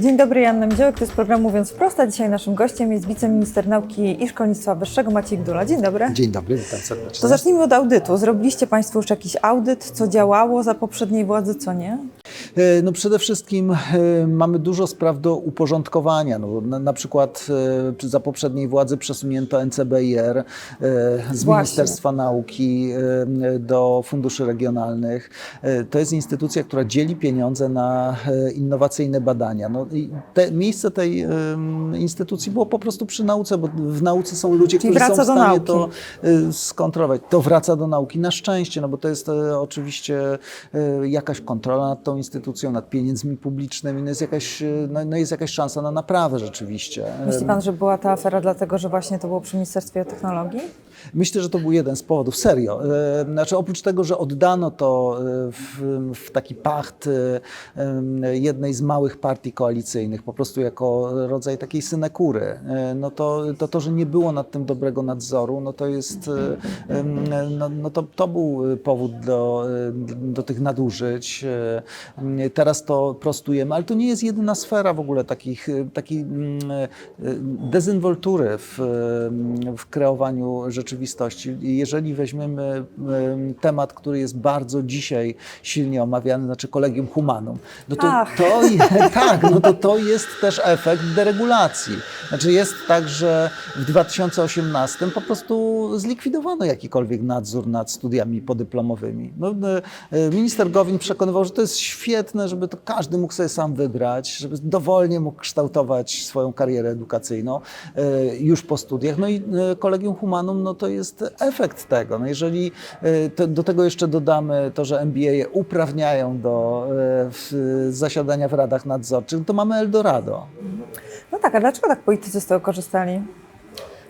Dzień dobry, Janna Miziołek, to jest program Mówiąc Wprost, a dzisiaj naszym gościem jest wiceminister nauki i szkolnictwa wyższego Maciej Gdula. Dzień dobry. Dzień dobry, witam serdecznie. To zacznijmy od audytu. Zrobiliście Państwo już jakiś audyt, co działało za poprzedniej władzy, co nie? E, No przede wszystkim e, mamy dużo spraw do uporządkowania. No, na, na przykład e, za poprzedniej władzy przesunięto NCBIR e, z Właśnie. Ministerstwa Nauki do funduszy regionalnych. To jest instytucja, która dzieli pieniądze na innowacyjne badania. No, i te, miejsce tej instytucji było po prostu przy nauce, bo w nauce są ludzie, Czyli którzy są w stanie nauki. to skontrolować. To wraca do nauki na szczęście, no bo to jest oczywiście jakaś kontrola nad tą instytucją, nad pieniędzmi publicznymi, no jest jakaś, e, no, no jest jakaś szansa na naprawę rzeczywiście. Myśli Pan, że była ta afera dlatego, że właśnie to było przy Ministerstwie Technologii? Myślę, że to był jeden z powodów, serio. E, Znaczy oprócz tego, że oddano to e, w, w taki pacht jednej z małych partii koalicyjnych, po prostu jako rodzaj takiej synekury, no to, to to, że nie było nad tym dobrego nadzoru, no to jest, no, no to, to był powód do, do tych nadużyć. E, Teraz to prostujemy, ale to nie jest jedyna sfera w ogóle takich, e, takiej mm, e, dezynwoltury w, e, w kreowaniu rzeczywistości. Jeżeli weźmiemy em, temat, który jest bardzo dzisiaj silnie omawiany, znaczy Kolegium Humanum, no to, Ach. to tak, no to to jest też efekt deregulacji. Znaczy jest tak, że w 2018 po prostu zlikwidowano jakikolwiek nadzór nad studiami podyplomowymi. No, minister Gowin przekonywał, że to jest świetne, żeby to każdy mógł sobie sam wybrać, żeby dowolnie mógł kształtować swoją karierę edukacyjną e, już po studiach. No i e, Kolegium Humanum no to jest efekt tego. No jeżeli e, do tego jeszcze dodamy to, że MBA uprawniają do e, zasiadania w radach nadzorczych, to mamy Eldorado. No tak, a dlaczego tak politycy z tego korzystali?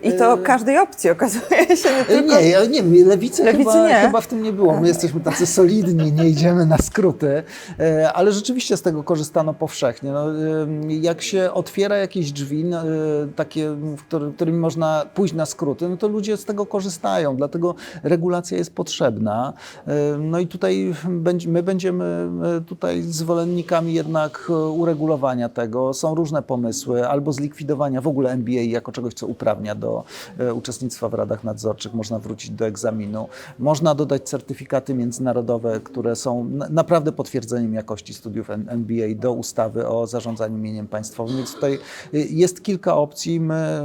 I to każdej opcji okazuje się, nie E, tylko... Nie, ja nie wiem, lewicy, Lewicy chyba, nie. chyba w tym nie było. My jesteśmy tacy solidni, nie idziemy na skróty, E, ale rzeczywiście z tego korzystano powszechnie. No, e, jak się otwiera jakieś drzwi, no, takie, którymi można pójść na skróty, no to ludzie z tego korzystają, dlatego regulacja jest potrzebna. E, No i tutaj my będziemy e, tutaj zwolennikami jednak uregulowania tego. Są różne pomysły, albo zlikwidowania w ogóle MBA jako czegoś, co uprawnia do e, uczestnictwa w radach nadzorczych, można wrócić do egzaminu. Można dodać certyfikaty międzynarodowe, które są na- naprawdę potwierdzeniem jakości studiów MBA do ustawy o zarządzaniu mieniem państwowym. Więc tutaj y, jest kilka opcji. My,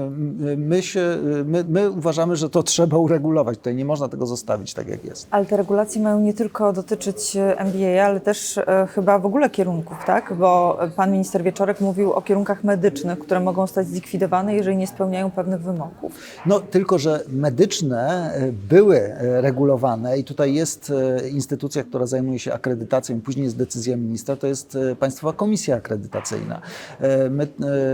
my, się, my, my uważamy, że to trzeba uregulować. Tutaj nie można tego zostawić tak, jak jest. Ale te regulacje mają nie tylko dotyczyć e, MBA, ale też e, chyba w ogóle kierunków, tak? Bo pan minister Wieczorek mówił o kierunkach medycznych, które mogą zostać zlikwidowane, jeżeli nie spełniają pewnych wymogów. No tylko, że medyczne e, były e, regulowane i tutaj jest e, instytucja, która zajmuje się akredytacją później jest decyzja ministra, to jest Państwowa Komisja Akredytacyjna. My,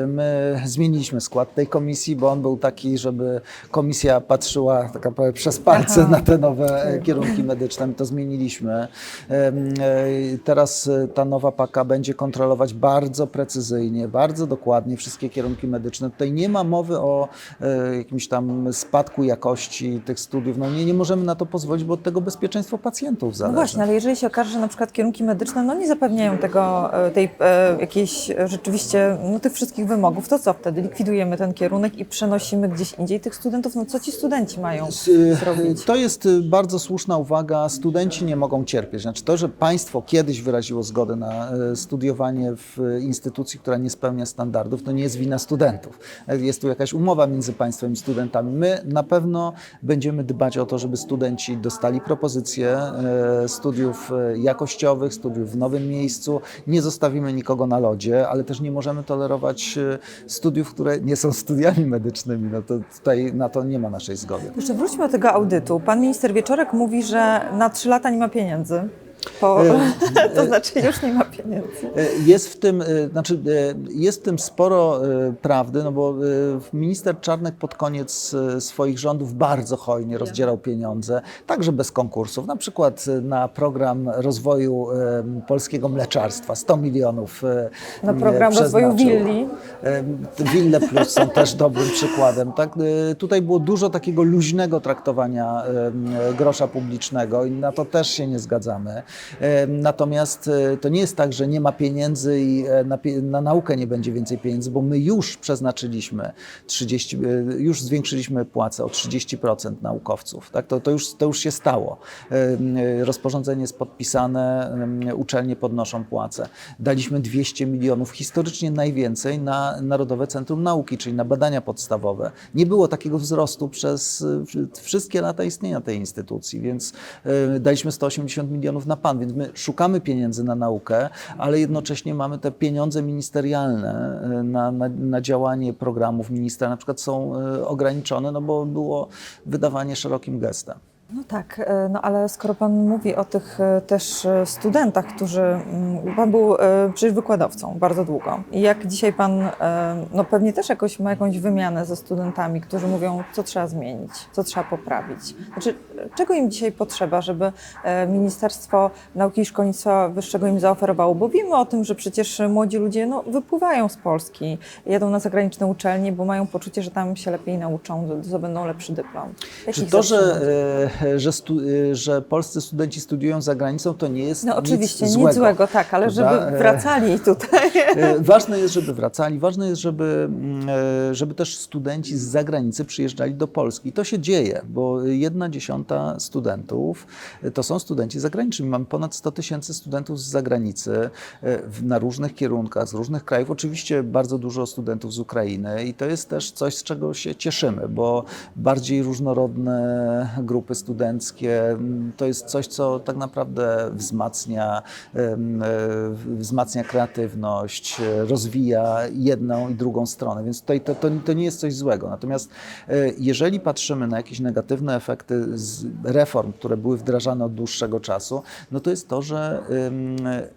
my zmieniliśmy skład tej komisji, bo on był taki, żeby komisja patrzyła taka powiem, przez palce Aha. na te nowe e, kierunki medyczne. My to zmieniliśmy. Teraz ta nowa paka będzie kontrolować bardzo precyzyjnie, bardzo dokładnie wszystkie kierunki medyczne. Tutaj nie ma mowy o jakimś tam spadku jakości tych studiów. No nie, nie możemy na to pozwolić, bo od tego bezpieczeństwo pacjentów No zależy. właśnie, ale jeżeli się okaże, że na przykład kierunki medyczne no, nie zapewniają tego, e, tej e, jakiejś e, rzeczywiście, no, tych wszystkich wymogów, to co wtedy? Likwidujemy ten kierunek i przenosimy gdzieś indziej tych studentów? No co ci studenci mają y, zrobić? To jest bardzo słuszna uwaga. Studenci nie mogą cierpieć. Znaczy to, że państwo kiedyś wyraziło zgodę na studiowanie w instytucji, która nie spełnia standardów, to nie jest wina studentów. Jest tu jakaś umowa między państwem i studentami. My na pewno będziemy dbać o to, żeby studenci dostali propozycje y, studiów y, jakościowych, studiów w nowym miejscu. Nie zostawimy nikogo na lodzie, ale też nie możemy tolerować y, studiów, które nie są studiami medycznymi. No to tutaj na to nie ma naszej zgody. Jeszcze wróćmy do tego audytu. Pan minister Wieczorek mówi, że na trzy lata nie ma pieniędzy. Po, to znaczy już nie ma pieniędzy. E, Jest w tym, e, znaczy, e, jest w tym sporo e, prawdy, no bo e, minister Czarnek pod koniec e, swoich rządów bardzo hojnie rozdzierał pieniądze, także bez konkursów. Na przykład e, na program rozwoju e, polskiego mleczarstwa 100 milionów. e, Na program e, rozwoju willi. E, Wille Plus są też dobrym przykładem. Tak? E, Tutaj było dużo takiego luźnego traktowania e, grosza publicznego i na to też się nie zgadzamy. E, Natomiast e, to nie jest tak, że nie ma pieniędzy i e, na, na naukę nie będzie więcej pieniędzy, bo my już przeznaczyliśmy 30, e, już zwiększyliśmy płace o 30% naukowców. Tak? To, to, już, to już się stało. Rozporządzenie jest podpisane, uczelnie podnoszą płace. Daliśmy 200 milionów, historycznie najwięcej na Narodowe Centrum Nauki, czyli na badania podstawowe. Nie było takiego wzrostu przez wszystkie lata istnienia tej instytucji, więc daliśmy 180 milionów na PAN, więc my szukamy pieniędzy na naukę, ale jednocześnie mamy te pieniądze ministerialne e, na, na, na działanie programów ministra, na przykład są e, ograniczone, no bo było wydawanie szerokim gestem. No tak, e, no ale skoro Pan mówi o tych e, też e, studentach, którzy. mm, Pan był przecież wykładowcą bardzo długo. I jak dzisiaj Pan, no pewnie też jakoś ma jakąś wymianę ze studentami, którzy mówią, co trzeba zmienić, co trzeba poprawić. Znaczy, czego im dzisiaj potrzeba, żeby Ministerstwo Nauki i Szkolnictwa Wyższego im zaoferowało? Bo wiemy o tym, że przecież młodzi ludzie no, wypływają z Polski, jadą na zagraniczne uczelnie, bo mają poczucie, że tam się lepiej nauczą, zdobędą lepszy dyplom. Jak Czy to, że, że, stu, e, że polscy studenci studiują za granicą, to nie jest No nic oczywiście, nic złego. złego, tak, ale prawda? żeby E, wracali tutaj. E, Ważne jest, żeby wracali, ważne jest, żeby, mm, e, żeby też studenci z zagranicy przyjeżdżali do Polski. I to się dzieje, bo jedna dziesiąta studentów to są studenci zagraniczni. Mamy ponad 100 tysięcy studentów z zagranicy na różnych kierunkach, z różnych krajów. Oczywiście bardzo dużo studentów z Ukrainy i to jest też coś, z czego się cieszymy, bo bardziej różnorodne grupy studenckie to jest coś, co tak naprawdę wzmacnia, e, wzmacnia kreatywność, rozwija jedną i drugą stronę, więc tutaj to, to, to nie jest coś złego. Natomiast e, jeżeli patrzymy na jakieś negatywne efekty reform, które były wdrażane od dłuższego czasu, no to jest to, że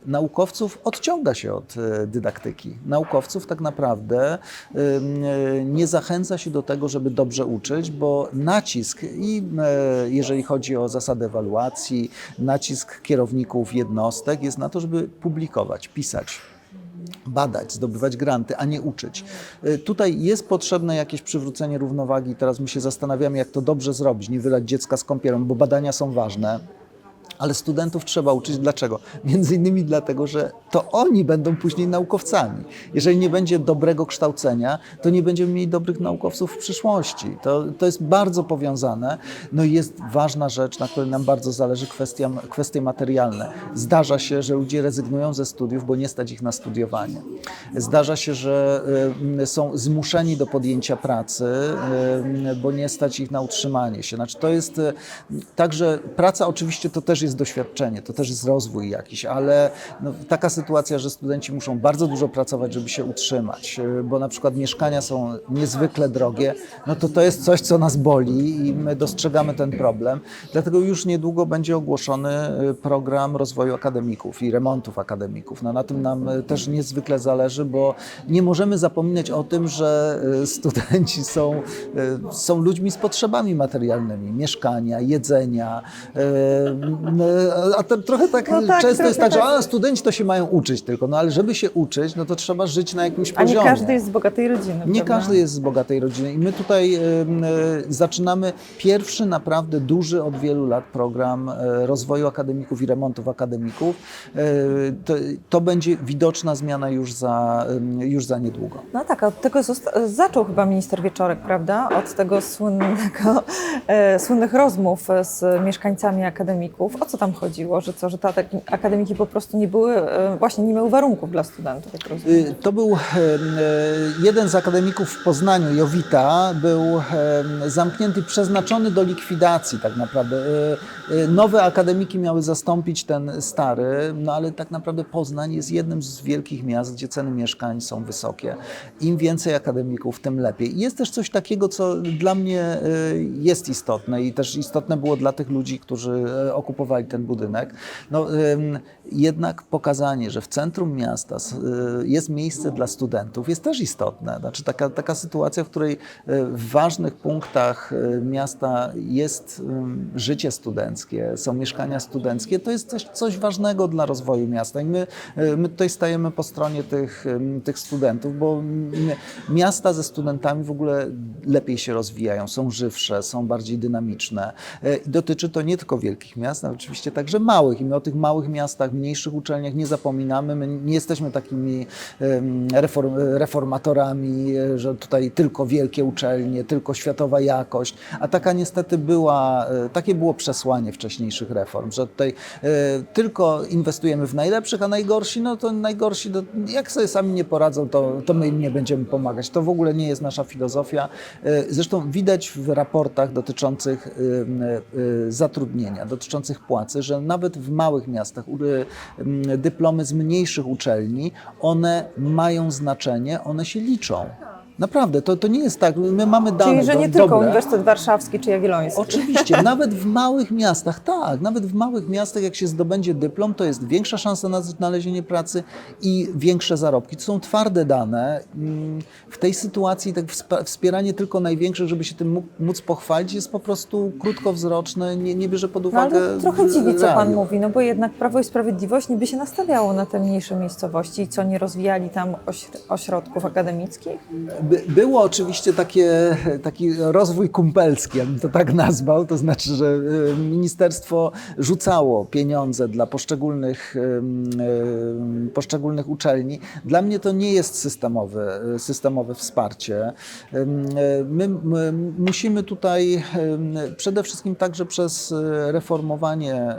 naukowców odciąga się od e, dydaktyki. Naukowców tak naprawdę nie zachęca się do tego, żeby dobrze uczyć, bo nacisk i jeżeli chodzi o zasady ewaluacji, nacisk kierowników jednostek jest na to, żeby publikować, pisać badać, zdobywać granty, a nie uczyć. Y, Tutaj jest potrzebne jakieś przywrócenie równowagi. Teraz my się zastanawiamy, jak to dobrze zrobić, nie wylać dziecka z kąpielą, bo badania są ważne. Ale studentów trzeba uczyć. Dlaczego? Między innymi dlatego, że to oni będą później naukowcami. Jeżeli nie będzie dobrego kształcenia, to nie będziemy mieli dobrych naukowców w przyszłości. To, to jest bardzo powiązane. No i jest ważna rzecz, na której nam bardzo zależy, kwestia, kwestie materialne. Zdarza się, że ludzie rezygnują ze studiów, bo nie stać ich na studiowanie. Zdarza się, że y, są zmuszeni do podjęcia pracy, y, bo nie stać ich na utrzymanie się. Znaczy to jest y, tak, że praca oczywiście to też jest doświadczenie, to też jest rozwój jakiś, ale no, taka sytuacja, że studenci muszą bardzo dużo pracować, żeby się utrzymać, y, bo na przykład mieszkania są niezwykle drogie, no to to jest coś, co nas boli i my dostrzegamy ten problem. Dlatego już niedługo będzie ogłoszony y, program rozwoju akademików i remontów akademików. No, na tym nam y, też niezwykle zależy, bo nie możemy zapominać o tym, że studenci są, są ludźmi z potrzebami materialnymi, mieszkania, jedzenia. Y, A to trochę tak No tak, często jest tak, że tak. a, studenci to się mają uczyć tylko, no ale żeby się uczyć, no to trzeba żyć na jakimś A nie poziomie. każdy jest z bogatej rodziny. Nie prawda? każdy jest z bogatej rodziny i my tutaj e, zaczynamy pierwszy naprawdę duży od wielu lat program e, rozwoju akademików i remontów akademików. E, To, to będzie widoczna zmiana już za, już za niedługo. No tak, a od tego zaczął chyba minister Wieczorek, prawda? Od tego słynnego, e, słynnych rozmów z mieszkańcami akademików. O co tam chodziło? Że co, że te akademiki po prostu nie były, e, właśnie nie miały warunków dla studentów, jak. Y, To był e, jeden z akademików w Poznaniu, Jowita, był zamknięty, przeznaczony do likwidacji tak naprawdę. Y, y, Nowe akademiki miały zastąpić ten stary, no ale tak naprawdę Poznań jest jednym z wielkich miast, gdzie ceny mieszkań są wysokie. Im więcej akademików, tym lepiej. Jest też coś takiego, co dla mnie y, jest istotne i też istotne było dla tych ludzi, którzy e, okupowali ten budynek. No, jednak pokazanie, że w centrum miasta y, jest miejsce dla studentów jest też istotne. Znaczy taka, taka sytuacja, w której y, w ważnych punktach y, miasta jest życie studenckie, są mieszkania studenckie, to jest coś, coś ważnego dla rozwoju miasta i my, my tutaj stajemy po stronie tych, tych studentów, bo miasta ze studentami w ogóle lepiej się rozwijają, są żywsze, są bardziej dynamiczne. Dotyczy to nie tylko wielkich miast, oczywiście także małych i my o tych małych miastach, mniejszych uczelniach nie zapominamy. My nie jesteśmy takimi reform, reformatorami, e, że tutaj tylko wielkie uczelnie, tylko światowa jakość, a taka niestety była, e, takie było przesłanie wcześniejszych reform, że tutaj e, tylko inwestujemy w najlepszych, a najgorsi, no to najgorsi, jak sobie sami nie poradzą, to, to my im nie będziemy pomagać. To w ogóle nie jest nasza filozofia. Zresztą widać w raportach dotyczących zatrudnienia, dotyczących płacy, że nawet w małych miastach e, dyplomy z mniejszych uczelni, one mają znaczenie, one się liczą. Naprawdę, to, to nie jest tak. My mamy dane Czyli, że do- nie tylko dobre. Uniwersytet Warszawski czy Jagielloński. Oczywiście, nawet w małych miastach, tak, nawet w małych miastach, jak się zdobędzie dyplom, to jest większa szansa na znalezienie pracy i większe zarobki. To są twarde dane. Mm, W tej sytuacji tak wspieranie tylko największych, żeby się tym móc pochwalić, jest po prostu krótkowzroczne, nie, nie bierze pod No, uwagę. ale trochę dziwi, co Pan mówi, no bo jednak Prawo i Sprawiedliwość niby się nastawiało na te mniejsze miejscowości co, nie rozwijali tam ośr- ośrodków akademickich? By, było oczywiście takie, taki rozwój kumpelski, ja bym to tak nazwał, to znaczy, że y, ministerstwo rzucało pieniądze dla poszczególnych, ym, ym, poszczególnych uczelni. Dla mnie to nie jest systemowe, y, systemowe wsparcie. Y, My, my musimy tutaj przede wszystkim także przez y, reformowanie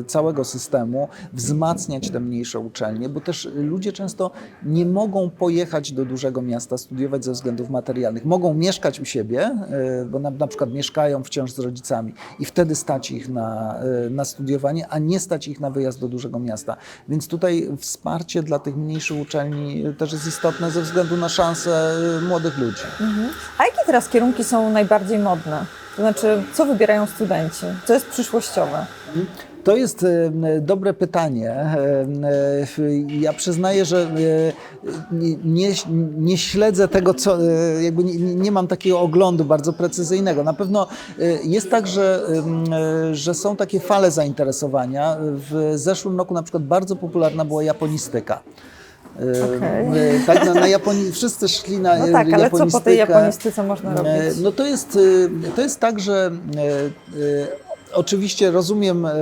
y, całego systemu wzmacniać te mniejsze uczelnie, bo też ludzie często nie mogą pojechać do dużego miasta studiować ze względów materialnych. Mogą mieszkać u siebie, y, bo na, na przykład mieszkają wciąż z rodzicami i wtedy stać ich na, y, na studiowanie, a nie stać ich na wyjazd do dużego miasta. Więc tutaj wsparcie dla tych mniejszych uczelni y, też jest istotne ze względu na szanse młodych ludzi. A jakie teraz kierunki są najbardziej modne? To znaczy, co wybierają studenci? Co jest przyszłościowe? To jest e, dobre pytanie. E, e, Ja przyznaję, że nie- nie, śledzę tego, co, jakby nie, nie mam takiego oglądu bardzo precyzyjnego. Na pewno jest tak, że, że są takie fale zainteresowania. W zeszłym roku na przykład bardzo popularna była japonistyka. E, Tak, na, na Japonii wszyscy szli na No tak, ale co po tej japonistyce można robić? No to jest, to jest tak, że oczywiście rozumiem e,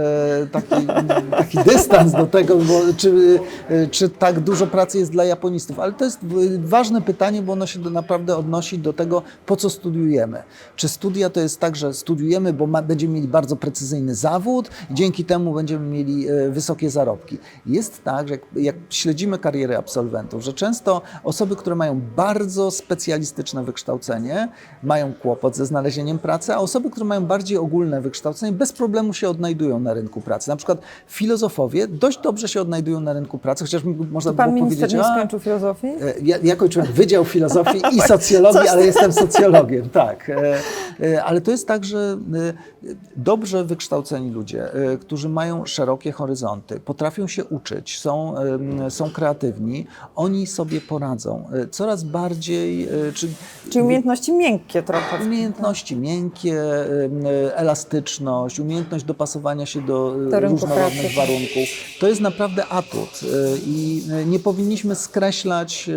taki, taki dystans do tego, bo czy, e, czy tak dużo pracy jest dla japonistów, ale to jest ważne pytanie, bo ono się naprawdę odnosi do tego, po co studiujemy. Czy studia to jest tak, że studiujemy, bo ma, będziemy mieli bardzo precyzyjny zawód dzięki temu będziemy mieli e, wysokie zarobki. Jest tak, że jak, jak śledzimy kariery absolwentów, że często osoby, które mają bardzo specjalistyczne wykształcenie, mają kłopot ze znalezieniem pracy, a osoby, które mają bardziej ogólne wykształcenie, bez problemu się odnajdują na rynku pracy. Na przykład filozofowie dość dobrze się odnajdują na rynku pracy, chociaż można pan było minister powiedzieć, nie a, skończył filozofii? E, Ja, ja kończyłem Wydział Filozofii i Socjologii, ale jestem socjologiem, tak. E, e, Ale to jest tak, że dobrze wykształceni ludzie, którzy mają szerokie horyzonty, potrafią się uczyć, są, są kreatywni, oni sobie poradzą. Coraz bardziej, czy Czyli umiejętności miękkie trochę. Umiejętności miękkie, em, elastyczność, umiejętność dopasowania się do e, różnorodnych warunków. To jest naprawdę atut e, i e, nie powinniśmy skreślać,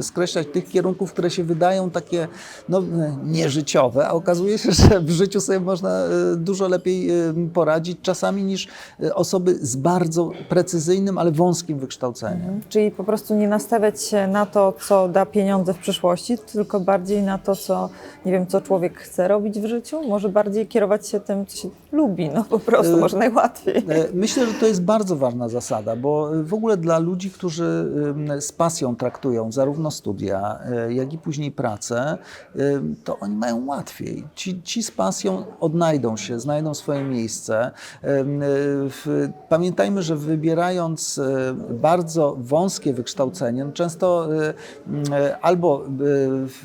skreślać tych kierunków, które się wydają takie no, nieżyciowe, a okazuje się, że w życiu sobie można dużo lepiej poradzić czasami niż osoby z bardzo precyzyjnym, ale wąskim wykształceniem. Czyli po prostu nie nastawiać się na to, co da pieniądze w przyszłości, tylko bardziej na to, co, nie wiem, co człowiek chce robić w życiu. Może bardziej kierować się tym, co się lubi, no po prostu, Y, może najłatwiej. E, Myślę, że to jest bardzo ważna zasada, bo w ogóle dla ludzi, którzy z pasją traktują zarówno studia, e, jak i później pracę, to oni mają łatwiej. Ci, ci z pasją odnajdą się, znajdą swoje miejsce. E, Pamiętajmy, że wybierając e, bardzo wąskie wykształcenie, no często e, e, albo e,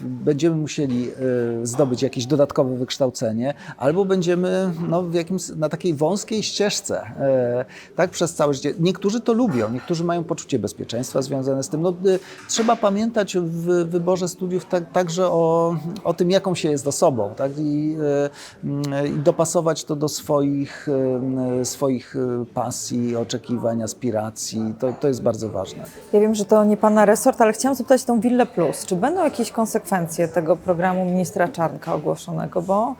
będziemy musieli e, zdobyć jakieś dodatkowe wykształcenie, albo będziemy no, jakimś, na takiej wąskiej ścieżce, e, tak przez całe życie. Niektórzy to lubią, niektórzy mają poczucie bezpieczeństwa związane z tym. No, e, trzeba pamiętać w wyborze studiów tak, także o, o tym, jaką się jest osobą tak? I, e, mm, i dopasować to do swoich, swoich pasji, oczekiwań, aspiracji. To, to jest bardzo ważne. Ja wiem, że to nie Pana resort, ale chciałam zapytać tą Willę Plus. Czy będą jakieś konsekwencje tego programu ministra Czarnka ogłoszonego? Bo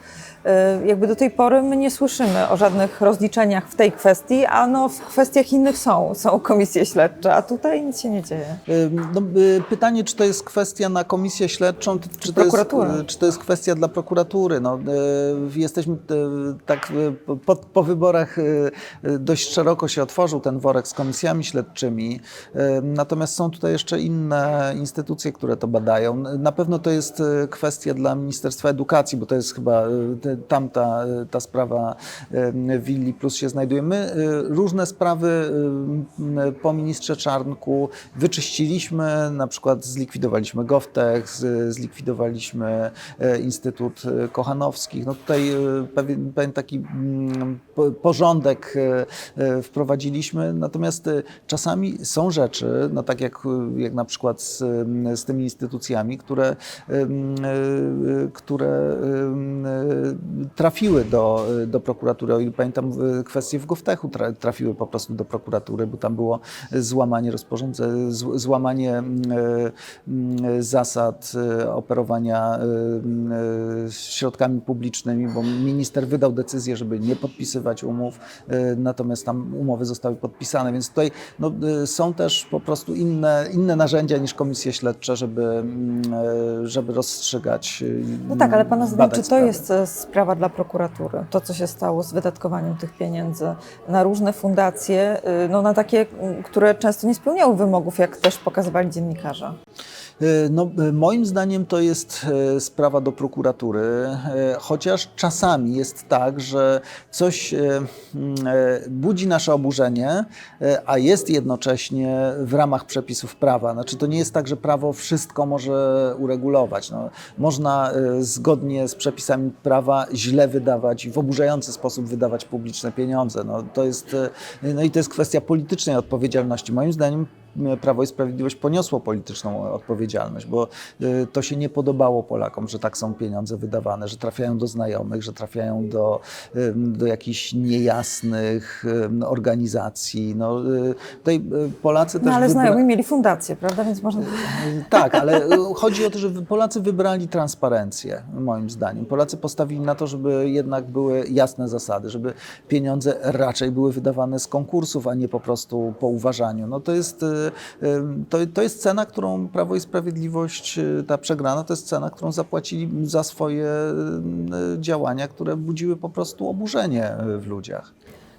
y, jakby do tej pory my nie słyszeliśmy słyszymy o żadnych rozliczeniach w tej kwestii, a no w kwestiach innych są, są komisje śledcze, a tutaj nic się nie dzieje. No, y, pytanie, czy to jest kwestia na komisję śledczą, czy, czy, to, jest, y, czy to jest kwestia dla prokuratury. No, y, jesteśmy tak po, po wyborach dość szeroko się otworzył ten worek z komisjami śledczymi, natomiast są tutaj jeszcze inne instytucje, które to badają. Na pewno to jest kwestia dla Ministerstwa Edukacji, bo to jest chyba tamta ta sprawa y, Willi Plus się znajduje. My y, różne sprawy y, po ministrze Czarnku wyczyściliśmy, na przykład zlikwidowaliśmy GovTech, zlikwidowaliśmy e, Instytut e, Kochanowskich. No tutaj e, pewien, pewien taki po- porządek e, e, wprowadziliśmy, natomiast e, czasami są rzeczy, no tak jak, e, jak na przykład z, z tymi instytucjami, które, e, które e, trafiły do, do prokuratury. O ile pamiętam, kwestie w GovTechu tra- trafiły po prostu do prokuratury, bo tam było złamanie rozporządzenia, złamanie mm, e, mm, zasad e, operowania e, mm, środkami publicznymi, bo minister wydał decyzję, żeby nie podpisywać umów, natomiast tam umowy zostały podpisane, więc tutaj no, są też po prostu inne, inne narzędzia niż komisje śledcze, żeby, żeby rozstrzygać. No tak, ale Pana zdaniem, czy to sprawy. jest sprawa dla prokuratury? To, co się stało z wydatkowaniem tych pieniędzy na różne fundacje, y, no na takie, m, które często nie spełniały wymogów, jak też pokazywali dziennikarze. E, No, e, moim zdaniem to jest e, sprawa do prokuratury, chociaż czasami jest tak, że coś mm, budzi nasze oburzenie, a jest jednocześnie w ramach przepisów prawa. Znaczy, to nie jest tak, że prawo wszystko może uregulować. No, można zgodnie z przepisami prawa źle wydawać i w oburzający sposób wydawać publiczne pieniądze. No, to jest, no i to jest kwestia politycznej odpowiedzialności. Moim zdaniem Prawo i Sprawiedliwość poniosło polityczną odpowiedzialność, bo y, to się nie podobało Polakom, że tak są pieniądze wydawane, że trafiają do znajomych, że trafiają do, do jakichś niejasnych organizacji. No, y, tutaj y, Polacy też No ale znajomi mieli fundację, prawda? Więc można... tak, ale chodzi o to, że Polacy wybrali transparencję, moim zdaniem. Polacy postawili na to, żeby jednak były jasne zasady, żeby pieniądze raczej były wydawane z konkursów, a nie po prostu po uważaniu. No to jest, to, to jest cena, którą Prawo i Sprawiedliwość, y, ta przegrana, to jest cena, którą zapłacili za swoje y, działania, które budziły po prostu oburzenie y, w ludziach.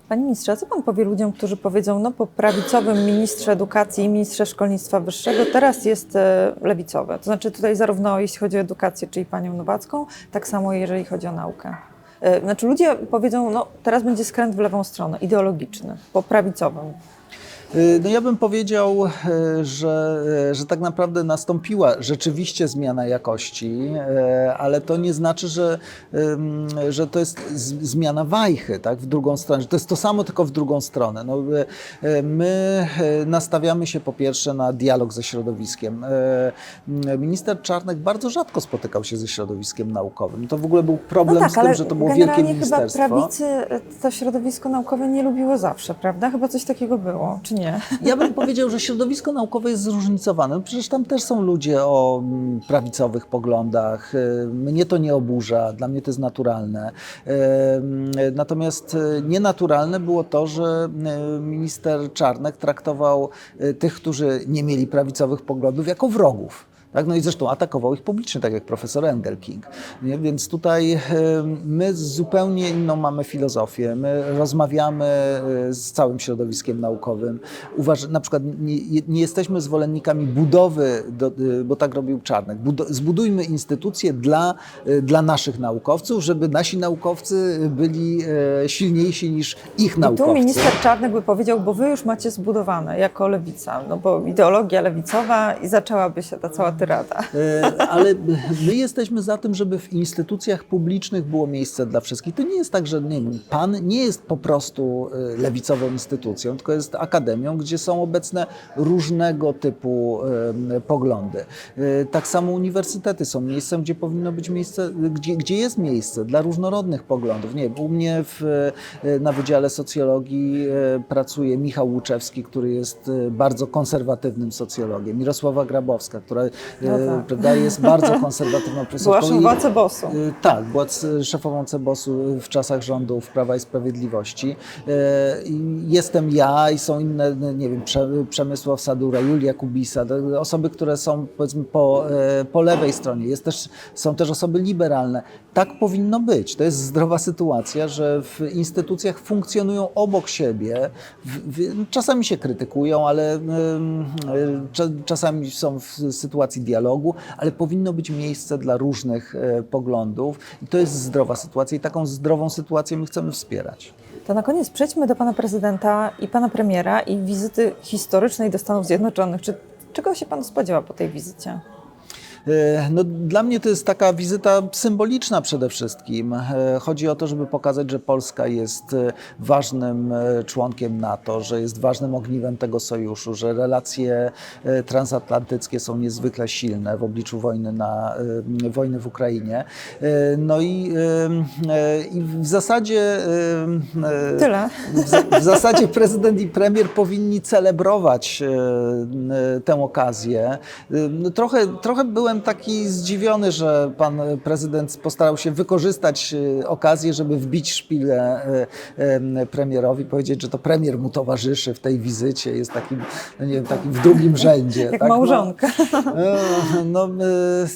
Panie ministrze, a co pan powie ludziom, którzy powiedzą, no po prawicowym ministrze edukacji i ministrze szkolnictwa wyższego teraz jest lewicowe. To znaczy tutaj zarówno jeśli chodzi o edukację, czyli panią Nowacką, tak samo jeżeli chodzi o naukę. Znaczy ludzie powiedzą, no teraz będzie skręt w lewą stronę, ideologiczny, po prawicowym. Y, No ja bym powiedział, y, że, y, że tak naprawdę nastąpiła rzeczywiście zmiana jakości, ale to nie znaczy, że, że to jest zmiana wajchy, tak, w drugą stronę, to jest to samo, tylko w drugą stronę. No, my nastawiamy się po pierwsze na dialog ze środowiskiem. Minister Czarnek bardzo rzadko spotykał się ze środowiskiem naukowym. To w ogóle był problem z tym, że to było wielkie No tak, generalnie chyba ministerstwo. prawicy to środowisko naukowe nie lubiło zawsze, prawda? Chyba coś takiego było, czy nie? Ja bym powiedział, że środowisko naukowe jest zróżnicowane. No Przecież tam też są ludzie o mm, prawicowych poglądach. Y, Mnie to nie oburza, dla mnie to jest naturalne. Y, mm, Natomiast y, nienaturalne było to, że minister Czarnek traktował tych, którzy nie mieli prawicowych poglądów, jako wrogów. Tak? No i zresztą atakował ich publicznie, tak jak profesor Engelking. Nie? Więc tutaj e, my zupełnie inną mamy filozofię. My rozmawiamy e, z całym środowiskiem naukowym. Uważ, na przykład nie, nie jesteśmy zwolennikami budowy, do, e, bo tak robił Czarnek. Budo, zbudujmy instytucje dla, dla naszych naukowców, żeby nasi naukowcy byli silniejsi niż ich I tu naukowcy. minister Czarnek by powiedział, bo wy już macie zbudowane jako lewica, no bo ideologia lewicowa i zaczęłaby się ta cała E, Ale my jesteśmy za tym, żeby w instytucjach publicznych było miejsce dla wszystkich. To nie jest tak, że nie pan nie jest po prostu e, lewicową instytucją, tylko jest akademią, gdzie są obecne różnego typu e, poglądy. Tak samo uniwersytety są miejscem, gdzie powinno być miejsce, gdzie, gdzie jest miejsce dla różnorodnych poglądów. Nie, u mnie w, na Wydziale Socjologii pracuje Michał Łuczewski, który jest bardzo konserwatywnym socjologiem, Mirosława Grabowska, która No tak. prawda, jest bardzo konserwatywną Była przesłanką. szefowa Cebosu. Y, Tak, była szefową Cebosu w czasach rządów Prawa i Sprawiedliwości. I Jestem ja i są inne, no, nie wiem, Prze- Przemysław Sadura, Julia Kubisa, osoby, które są powiedzmy po, po lewej stronie. Jest też, są też osoby liberalne. Tak powinno być. To jest zdrowa sytuacja, że w instytucjach funkcjonują obok siebie. Czasami się krytykują, ale czasami są w sytuacji dialogu, ale powinno być miejsce dla różnych e, poglądów i to jest zdrowa sytuacja i taką zdrową sytuację my chcemy wspierać. To na koniec przejdźmy do pana prezydenta i pana premiera i wizyty historycznej do Stanów Zjednoczonych. Czy, czego się pan spodziewa po tej wizycie? E, No, dla mnie to jest taka wizyta symboliczna przede wszystkim. E, Chodzi o to, żeby pokazać, że Polska jest e, ważnym członkiem NATO, że jest ważnym ogniwem tego sojuszu, że relacje transatlantyckie są niezwykle silne w obliczu wojny, na, wojny w Ukrainie. No i, i w zasadzie. Tyle. w, w zasadzie prezydent i premier powinni celebrować tę okazję. No trochę, trochę byłem taki zdziwiony, że pan prezydent postarał się wykorzystać e, okazję, żeby wbić szpilę e, e, premierowi, powiedzieć, że to premier mu towarzyszy w tej wizycie, jest takim, no nie wiem, takim w drugim rzędzie. Jak tak? No, małżonka. No, e,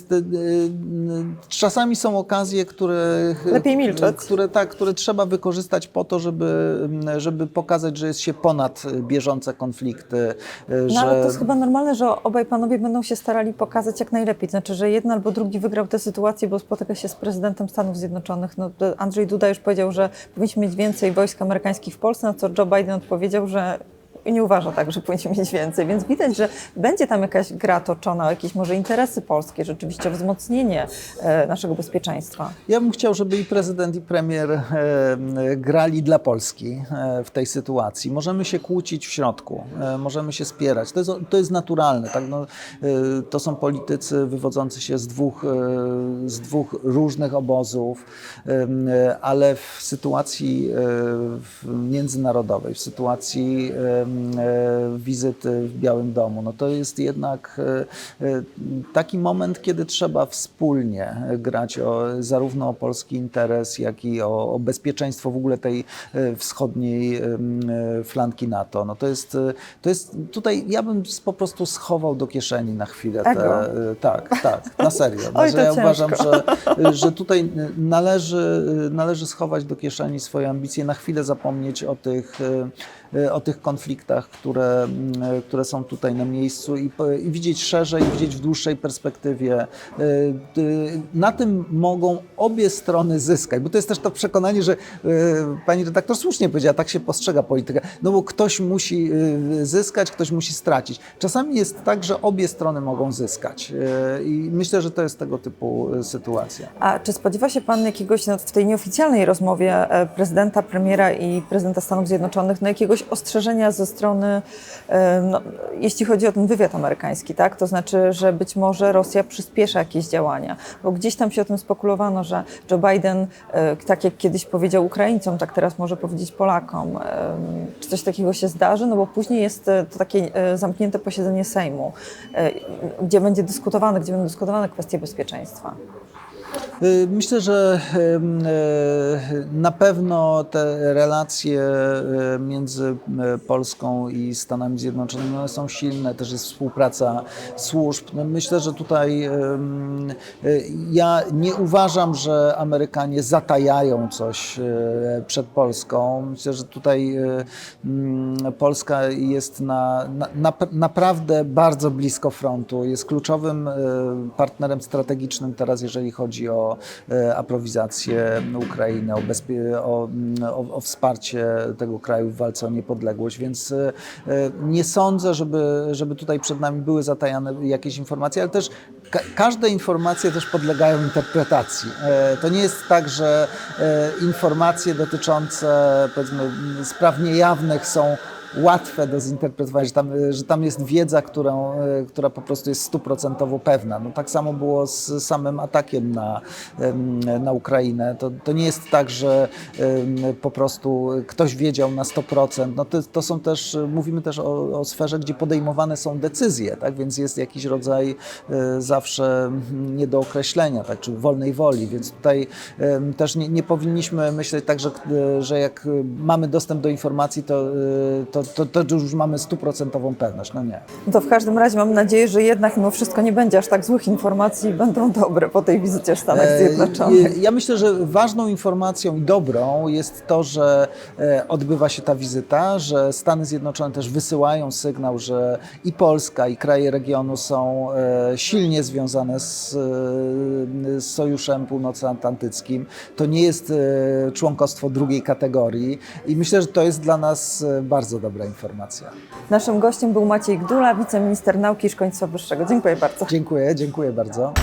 czasami są okazje, które, Lepiej milczeć. które, tak, które trzeba wykorzystać po to, żeby, żeby pokazać, że jest się ponad bieżące konflikty. No że... ale to jest chyba normalne, że obaj panowie będą się starali pokazać jak najlepiej. Znaczy, że jeden albo drugi wygrał tę sytuację, bo spotyka się z prezydentem Stanów Zjednoczonych. No, Andrzej Duda już powiedział, że powinniśmy mieć więcej wojsk amerykańskich w Polsce, na co Joe Biden odpowiedział, że nie uważa tak, że powinniśmy mieć więcej. Więc widać, że będzie tam jakaś gra toczona, jakieś może interesy polskie, rzeczywiście wzmocnienie e, naszego bezpieczeństwa. Ja bym chciał, żeby i prezydent, i premier e, grali dla Polski e, w tej sytuacji. Możemy się kłócić w środku, możemy się spierać. To jest, to jest naturalne. Tak? No, to są politycy wywodzący się z dwóch, z dwóch różnych obozów, ale w sytuacji międzynarodowej, w sytuacji e, wizyty w Białym Domu, no to jest jednak e, e, taki moment, kiedy trzeba wspólnie grać o, zarówno o polski interes, jak i o, o bezpieczeństwo w ogóle tej wschodniej flanki NATO. No to jest, to jest tutaj, ja bym po prostu schował do kieszeni na chwilę te, tak, tak, na serio. Oj, to ja uważam, że, że tutaj należy, należy schować do kieszeni swoje ambicje, na chwilę zapomnieć o tych, o tych konfliktach, które, mm, które są tutaj na miejscu i, i widzieć szerzej, widzieć w dłuższej perspektywie. E, Na tym mogą obie strony zyskać, bo to jest też to przekonanie, że e, pani redaktor słusznie powiedziała, tak się postrzega politykę, no bo ktoś musi e, zyskać, ktoś musi stracić. Czasami jest tak, że obie strony mogą zyskać e, i myślę, że to jest tego typu e, sytuacja. A czy spodziewa się Pan jakiegoś no, w tej nieoficjalnej rozmowie e, prezydenta, premiera i prezydenta Stanów Zjednoczonych, no, jakiegoś ostrzeżenia ze strony, no, jeśli chodzi o ten wywiad amerykański, tak? To znaczy, że być może Rosja przyspiesza jakieś działania, bo gdzieś tam się o tym spekulowano, że Joe Biden, e, tak jak kiedyś powiedział Ukraińcom, tak teraz może powiedzieć Polakom. Czy coś takiego się zdarzy? No bo później jest e, to takie e, zamknięte posiedzenie Sejmu, gdzie będzie dyskutowane, gdzie będą dyskutowane kwestie bezpieczeństwa. Y, Myślę, że e, na pewno te relacje e, między Polską i Stanami Zjednoczonymi są silne, też jest współpraca służb. No Myślę, że tutaj ja nie uważam, że Amerykanie zatajają coś przed Polską. Myślę, że tutaj Polska jest na, na, na, naprawdę bardzo blisko frontu. Jest kluczowym partnerem strategicznym teraz, jeżeli chodzi o e, aprowizację Ukrainy, o, o, o, o wsparcie tego kraju w walce o niepodległość, więc e, e, nie sądzę, żeby, żeby tutaj przed nami były zatajane jakieś informacje, ale też ka każde informacje też podlegają interpretacji. To nie jest tak, że informacje dotyczące powiedzmy spraw niejawnych są łatwe do zinterpretowania, że tam, że tam jest wiedza, którą, e, która po prostu jest stuprocentowo pewna. No, tak samo było z samym atakiem na, na Ukrainę. To, to nie jest tak, że po prostu ktoś wiedział na 100%. No, to, to są też, mówimy też o, o sferze, gdzie podejmowane są decyzje, tak? więc jest jakiś rodzaj e, zawsze niedookreślenia, tak? czy wolnej woli, więc tutaj też nie, nie powinniśmy myśleć tak, że, e, że jak mamy dostęp do informacji, to, e, to, to, to już mamy stuprocentową pewność. No nie. No to w każdym razie mam nadzieję, że jednak mimo wszystko nie będzie aż tak złych informacji i będą dobre po tej wizycie w Stanach E, Zjednoczonych. Ja myślę, że ważną informacją i dobrą jest to, że e, odbywa się ta wizyta, że Stany Zjednoczone też wysyłają sygnał, że i Polska, i kraje regionu są e, silnie związane z, e, z Sojuszem Północnoatlantyckim. To nie jest e, członkostwo drugiej kategorii i myślę, że to jest dla nas e, bardzo dobra informacja. Naszym gościem był Maciej Gdula, wiceminister nauki i szkolnictwa wyższego. Dziękuję bardzo. Dziękuję, dziękuję bardzo.